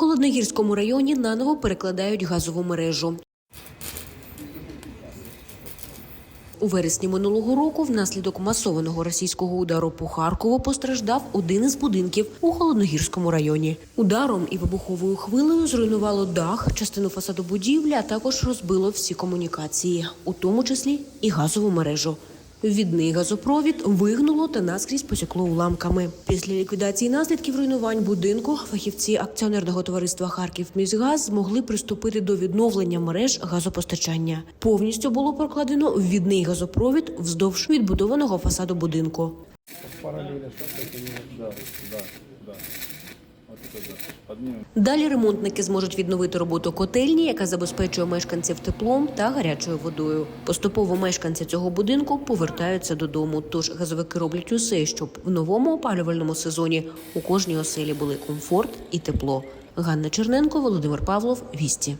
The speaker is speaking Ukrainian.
холодногірському районі наново перекладають газову мережу. У вересні минулого року внаслідок масованого російського удару по Харкову постраждав один із будинків у холодногірському районі. Ударом і вибуховою хвилею зруйнувало дах, частину фасаду будівлі, а також розбило всі комунікації, у тому числі і газову мережу. Відний газопровід вигнуло та наскрізь посікло уламками. Після ліквідації наслідків руйнувань будинку фахівці акціонерного товариства Харків Харківміськгаз змогли приступити до відновлення мереж газопостачання. Повністю було прокладено відний газопровід вздовж відбудованого фасаду будинку. с Да, да, да. Далі ремонтники зможуть відновити роботу котельні, яка забезпечує мешканців теплом та гарячою водою. Поступово мешканці цього будинку повертаються додому. Тож газовики роблять усе, щоб в новому опалювальному сезоні у кожній оселі були комфорт і тепло. Ганна Черненко, Володимир Павлов, Вісті.